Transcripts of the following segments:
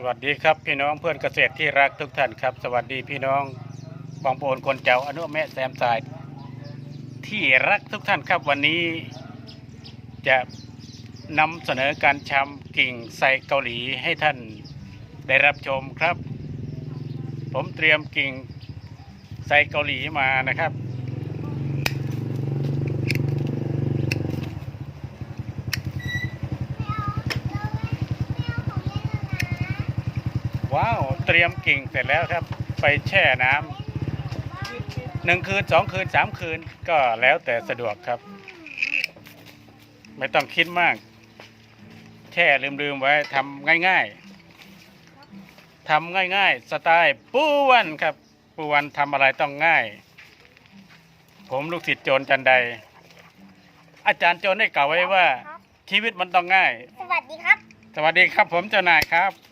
สวัสดีครับพี่น้องเพื่อนเกษตรที่รักทุกท่านครับ สวัสดีพี่น้องบองโปนคนเจ้าอนุแม่แซมสายที่รักทุกท่านครับวันนี้ จะนำเสนอการชำกิ่งไซเกาหลีให้ท่านได้รับชมครับ ผมเตรียมกิ่งไซเกาหลีมานะครับ ว้าว เตรียมกิ่งเสร็จแล้วครับ ไปแช่น้ำหนึ่งคืนสองคืนสามคืนก็แล้วแต่สะดวกครับ ไม่ต้องคิดมาก แช่ลืมๆไว้ทำง่ายๆทำง่ายๆ สไตล์ปูวันครับ ปูวันทำอะไรต้องง่าย ผมลูกศิษย์โจรจันใด อาจารย์โจรได้กล่าวไว้ว่าชีวิตมันต้องง่าย สวัสดีครับ สวัสดีครับผมเจ้านายครับ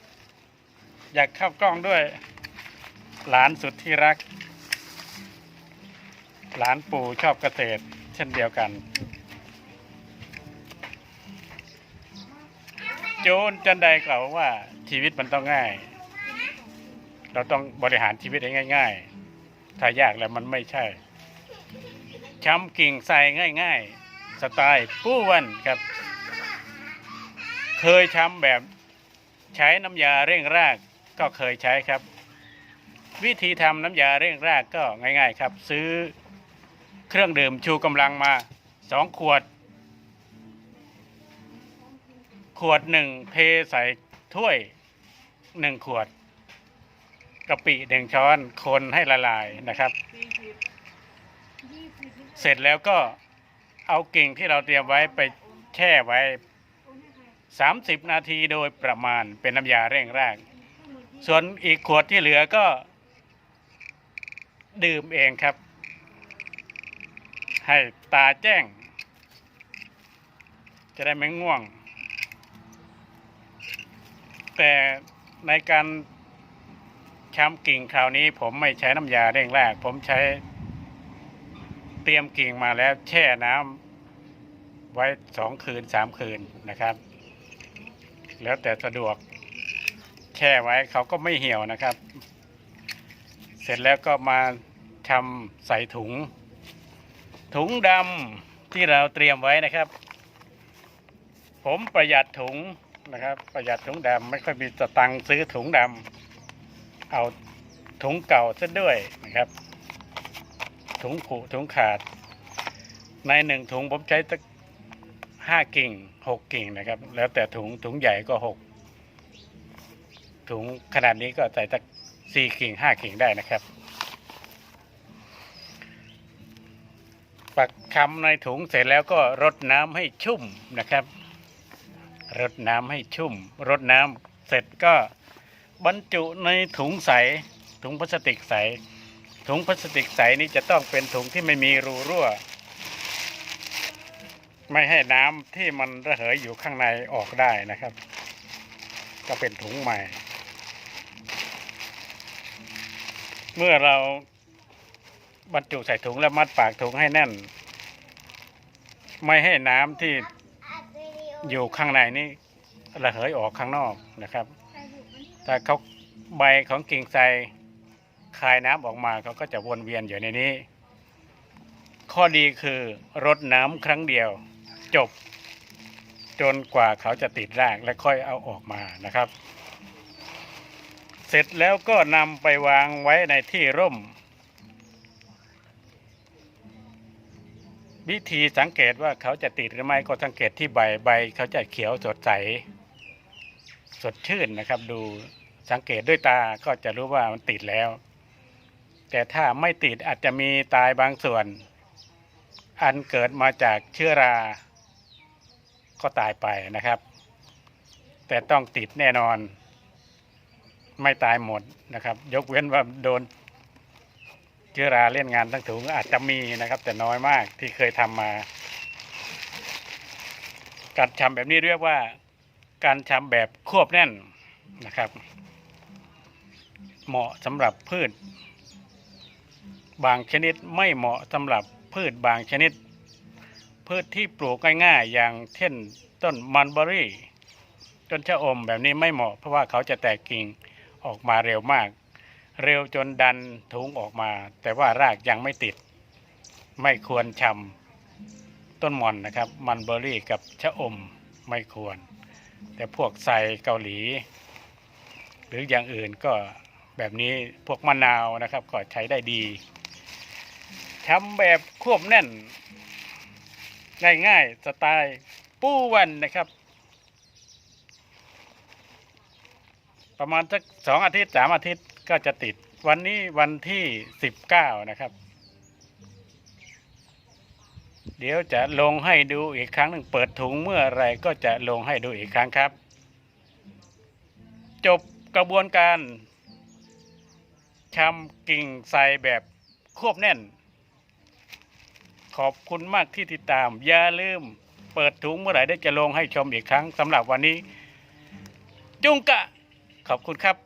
อยากเข้ากล้องด้วย หลานสุดที่รัก หลานปู่ชอบเกษตร เช่นเดียวกันโจนจันใดกล่าวว่าชีวิตมันต้องง่าย เราต้องบริหารชีวิตให้ง่าย ๆ ถ้ายากแล้วมันไม่ใช่ช้ำกิ่งใส่ง่าย ๆ สไตล์ปู้วันครับ เคยช้ำแบบใช้น้ำยาเร่งราก ก็เคยใช้ครับ วิธีทำน้ำยาเร่งรากก็ง่าย ๆ ครับ ซื้อเครื่องดื่มชูกำลังมาสองขวด ขวดหนึ่งเทใส่ถ้วยหนึ่งขวดกะปิหนึ่งช้อนคนให้ละลายนะครับ เสร็จแล้วก็เอากิ่งที่เราเตรียมไว้ไปแช่ไว้ 30 นาทีโดยประมาณเป็นน้ำยาเร่งแรก ส่วนอีกขวดที่เหลือก็ ดื่มเองครับ ให้ตาแจ้ง จะได้ไม่ง่วง แต่ในการช้ำกิ่งคราวนี้ผมไม่ใช้น้ำยาเร่งแรก ผมใช้เตรียมกิ่งมาแล้วแช่น้ำไว้สองคืนสามคืนนะครับ แล้วแต่สะดวก แช่ไว้เขาก็ไม่เหี่ยวนะครับ เสร็จแล้วก็มาทำใส่ถุง ถุงดำที่เราเตรียมไว้นะครับ ผมประหยัดถุงนะครับ ประหยัดถุงดำไม่ค่อยมีสตังค์ซื้อถุงดำเอาถุงเก่าซะด้วยนะครับ ถุงผุถุงขาด ในหนึ่งถุงผมใช้สักห้ากิ่งหกกิ่งนะครับ แล้วแต่ถุงถุงใหญ่ก็หก ถุงขนาดนี้ก็ใส่สักสี่กิ่งห้ากิ่งได้นะครับ ปักคำในถุงเสร็จแล้วก็รดน้ำให้ชุ่มนะครับ รดน้ำให้ชุ่ม รดน้ำเสร็จก็บรรจุในถุงใส ถุงพลาสติกใส ถุงพลาสติกใสนี้จะต้องเป็นถุงที่ไม่มีรูรั่ว ไม่ให้น้ำที่มันระเหยอยู่ข้างในออกได้นะครับ ก็เป็นถุงใหม่ เมื่อเราบรรจุใส่ถุงแล้วมัดปากถุงให้แน่น ไม่ให้น้ำที่อยู่ข้างในนี้ระเหยออกข้างนอกนะครับ ถ้าเขาใบของกิ่งไทรคายน้ำออกมาเขาก็จะวนเวียนอยู่ในนี้ ข้อดีคือรดน้ำครั้งเดียวจบจนกว่าเขาจะติดรากและค่อยเอาออกมานะครับ เสร็จแล้วก็นำไปวางไว้ในที่ร่ม วิธีสังเกตว่าเขาจะติดหรือไม่ก็สังเกตที่ใบใบ เขาจะเขียวสดใส สดชื่นนะครับ ดูสังเกตด้วยตาก็จะรู้ว่ามันติดแล้ว แต่ถ้าไม่ติดอาจจะมีตายบางส่วน อันเกิดมาจากเชื้อรา ก็ตายไปนะครับ แต่ต้องติดแน่นอน ไม่ตายหมดนะครับ ยกเว้นว่าโดนเชื้อราเล่นงานทั้งถุงอาจจะมีนะครับ แต่น้อยมากที่เคยทำมา การชำแบบนี้เรียกว่า การชำแบบควบแน่นนะครับ เหมาะสำหรับพืช บางชนิดไม่เหมาะสำหรับพืชบางชนิด พืชที่ปลูกง่ายๆ อย่างเช่นต้นมันเบอรี่ต้นชะอมแบบนี้ไม่เหมาะเพราะว่าเขาจะแตกกิ่ง ออกมาเร็วมาก เร็วจนดันถุงออกมา แต่ว่ารากยังไม่ติด ไม่ควรชำต้นมอนนะครับ มันเบอร์รี่กับชะอมไม่ควร แต่พวกไซเกาหลี หรืออย่างอื่นก็แบบนี้พวกมะนาวนะครับ ก็ใช้ได้ดีทำแบบควบแน่น ง่ายๆสไตล์ปู้วันนะครับ ประมาณสักสองอาทิตย์สามอาทิตย์ก็จะติด วันนี้วันที่สิบเก้านะครับ เดี๋ยวจะลงให้ดูอีกครั้งหนึ่งเปิดถุงเมื่อไรก็จะลงให้ดูอีกครั้งครับ จบกระบวนการชำกิ่งใส่แบบควบแน่น ขอบคุณมากที่ติดตาม อย่าลืมเปิดถุงเมื่อไหร่ได้จะลงให้ชมอีกครั้งสำหรับวันนี้ จุงกะ ขอบคุณครับ